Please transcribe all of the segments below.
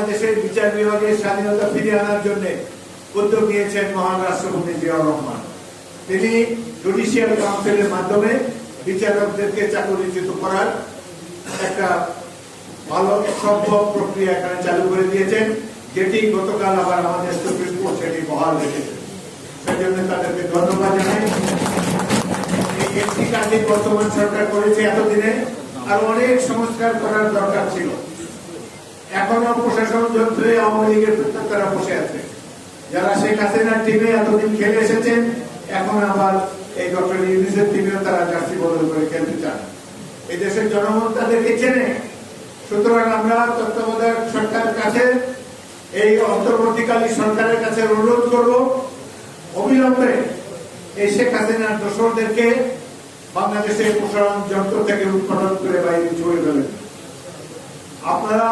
বাংলাদেশের বিচার বিভাগের স্বাধীনতা ফিরিয়ে আনার জন্য উদ্যোগ নিয়েছেন মহান রাষ্ট্রপতি জিয়াউর রহমান। তিনি জুডিশিয়াল কাউন্সিলের মাধ্যমে বিচারকদেরকে চাকরিচ্যুত করার একটা ভালো সম্ভব প্রক্রিয়া এখানে চালু করে দিয়েছেন, যেটি গতকাল আবার আমাদের সুপ্রিম কোর্ট সেটি বহাল রেখেছে। সেজন্য তাদেরকে ধন্যবাদ জানাই। একটি কাজই বর্তমান সরকার করেছে এতদিনে, আর অনেক সংস্কার করার দরকার ছিল। এখনও প্রশাসন যন্ত্রে আওয়ামী লীগের তারা বসে আছে। যারা শেখ হাসিনার টিমে এতদিন খেলে এসেছেন, এখন আবার এই ডক্টর ইউনিসের টিমেও তারা জার্সি বদল করে খেলতে চান। এই দেশের জনগণ তাদেরকে চেনে। সুতরাং আমরা তত্ত্বাবধায়ক সরকারের কাছে এই অন্তর্বর্তীকালী সরকারের কাছে অনুরোধ করব, অবিলম্বে এই শেখ হাসিনার দোসরদেরকে বাংলাদেশের প্রসারণ যন্ত্র থেকে উৎপাদন করে বাইরে ছড়ে ফেলেন আপনারা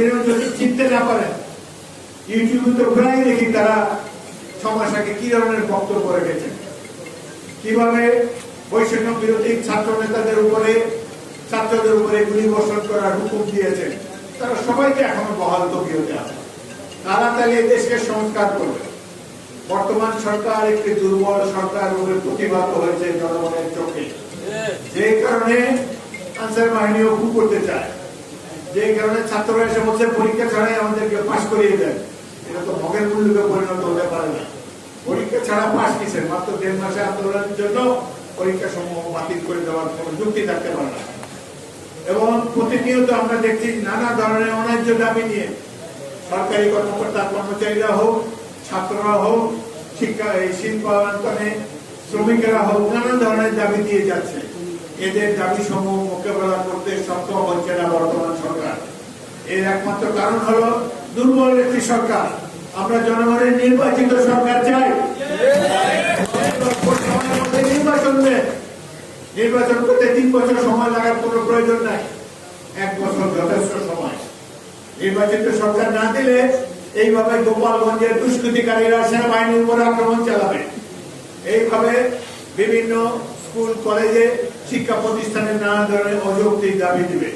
এতদিনেও যদি চিনতে না পারেন ইউটিউবে তো প্রায় দেখি তারা আগে কি ধরনের বক্তব্য রেখেছেন কীভাবে বৈষম্য বিরোধী ছাত্র নেতাদের উপরে, ছাত্রদের উপরে গুলি বর্ষণ করার হুকুম দিয়েছেন, তারা সবাইকে এখনও বহাল তবিয়তে আছে। তারা তাহলে দেশকে সংস্কার করবে। বর্তমান সরকার একটি দুর্বল সরকার রূপে প্রতিবাদ হয়েছে জনগণের চোখে। যে কারণে আনসার বাহিনীও কু করতে চায়। যে কারণে ছাত্ররা এসে বলছে পরীক্ষা ছাড়াই আমাদেরকে পাশ করিয়ে দেন এটা তো ভগের মূল্যকে পরিণত হতে পারে না। পরীক্ষা ছাড়া পাশ কিসের? মাত্র দেড় মাসে আন্দোলনের জন্য পরীক্ষা সমূহ বাতিল করে দেওয়ার কোনো যুক্তি থাকতে পারে না। এবং প্রতিনিয়ত আমরা দেখছি নানা ধরনের অন্যায্য দাবি নিয়ে সরকারি কর্মকর্তা কর্মচারীরা হোক, ছাত্ররা হোক, শিক্ষা, এই শিল্পায়তনে শ্রমিকেরা হোক, নানা ধরনের দাবি দিয়ে যাচ্ছে। এদের দাবি সমূহ মোকাবেলা করতে সক্ষম হচ্ছে না বর্তমান সরকার। এর একমাত্র কারণ হলো দুর্বল একটি সরকার। আমরা জনগণের নির্বাচিত সরকার চাই। নির্বাচন নির্বাচন করতে তিন বছর সময় লাগার কোনো প্রয়োজন নাই। এক বছর যথেষ্ট সময়। নির্বাচিত সরকার না দিলে এইভাবে গোপালগঞ্জের দুষ্কৃতিকারীরা সেনাবাহিনীর উপর আক্রমণ চালাবে। এইভাবে বিভিন্ন স্কুল, কলেজে শিক্ষা প্রতিষ্ঠানের নানা ধরনের অযৌক্তিক দাবি দিবে।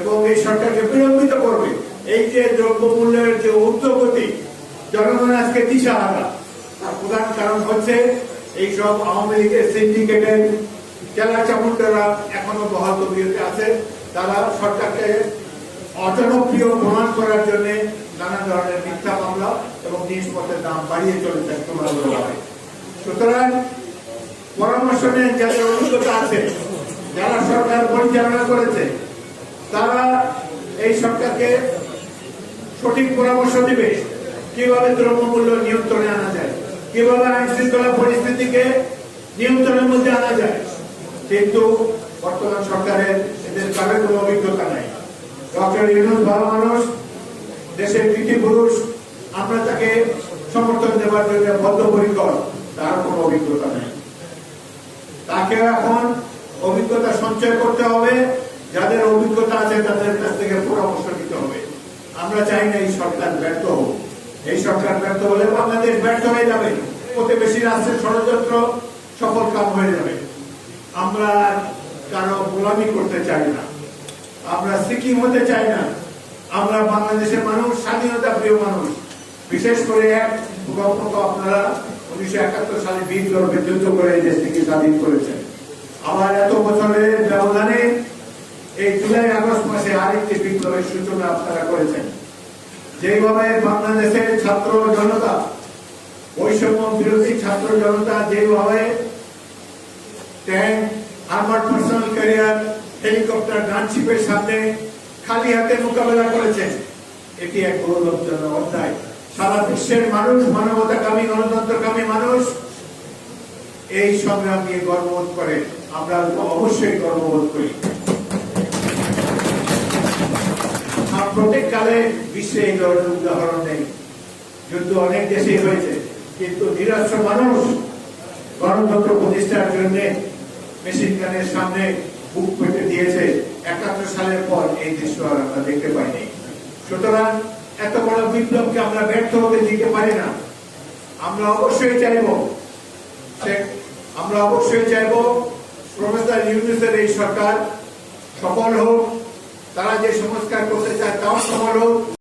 এবং এই সরকারকে বিলম্বিত করবে। এই যে দ্রব্য মূল্যের যে ঊর্ধ্বগতি, জনগণ আজকে দিশাহারা। তার প্রধান কারণ হচ্ছে এই সব আওয়ামী লীগের সিন্ডিকেটের জেলা চামুন্ডারা এখনও বহাল তবিয়তে আছে। তারা সরকারকে অজনপ্রিয় প্রমাণ করার জন্য নানা ধরনের মিথ্যা মামলা এবং জিনিসপত্রের দাম বাড়িয়ে চলেছে ক্রমাগতভাবে সুতরাং পরামর্শ নেন যাদের অভিজ্ঞতা আছে, যারা সরকার পরিচালনা করেছে, তারা এই সরকারকে সঠিক পরামর্শ দিবে কীভাবে দ্রব্যমূল্য নিয়ন্ত্রণে আনা যায়, কীভাবে আইন শৃঙ্খলা পরিস্থিতিকে নিয়ন্ত্রণের মধ্যে আনা যায়। কিন্তু বর্তমান সরকারের এদের কারোর কোনো অভিজ্ঞতা নাই। ডক্টর ইউনুস ভালো মানুষ, দেশের কৃতি পুরুষ, আমরা তাকে সমর্থন দেওয়ার জন্য বদ্ধপরিকর, তার কোনো অভিজ্ঞতা নেই। তাকে এখন অভিজ্ঞতা সঞ্চয় করতে হবে। যাদের অভিজ্ঞতা আছে, তাদের কাছ থেকে পরামর্শ নিতে হবে। আমরা চাই না এই সরকার ব্যর্থ হোক। এই সরকার ব্যর্থ হলে বাংলাদেশ ব্যর্থ হয়ে যাবে। প্রতিবেশী রাষ্ট্রের ষড়যন্ত্র সফল কাম হয়ে যাবে। আমরা কারও গোলামি করতে চাই না। আমরা সিকিম হতে চাই না। আমরা বাংলাদেশের মানুষ, স্বাধীনতা প্রিয় মানুষ। বিশেষ করে এক গল্প আপনারা একাত্তর করেছেন আবার এত বছরের ব্যবধানে এই জুলাই আগস্ট মাসে আরেকটি বিপ্লবের সূচনা আপনারা করেছেন। যেভাবে বাংলাদেশের ছাত্র জনতা, বৈষম্য বিরোধী ছাত্র জনতা যেভাবে হেলিকপ্টার সামনে খালি হাতে মোকাবেলা করেছেন এটি এক গৌরবজনক অধ্যায়। সারা বিশ্বের মানুষ, মানবতাকামী, গণতন্ত্রকামী মানুষ এই সংগ্রাম নিয়ে গর্ববোধ করে। আমরা অবশ্যই গর্ববোধ করি। সাম্প্রতিক কালে বিশ্বে এই ধরনের উদাহরণ নেই। যুদ্ধ অনেক দেশেই হয়েছে, কিন্তু নিরাশ্র মানুষ গণতন্ত্র প্রতিষ্ঠার জন্য মেশিন গানের সামনে বুক পেতে দিয়েছে। একাত্তর সালের পর এই দৃশ্য আমরা দেখতে পাইনি। সুতরাং এত বড় বিপ্লবকে আমরা ব্যর্থ হতে দিতে পারি না। আমরা অবশ্যই চাইব আমরা অবশ্যই চাইব প্রফেসর ইউনুসের এই সরকার সফল হোক, তারা যে সংস্কার করতে চায় তাও সফল হোক।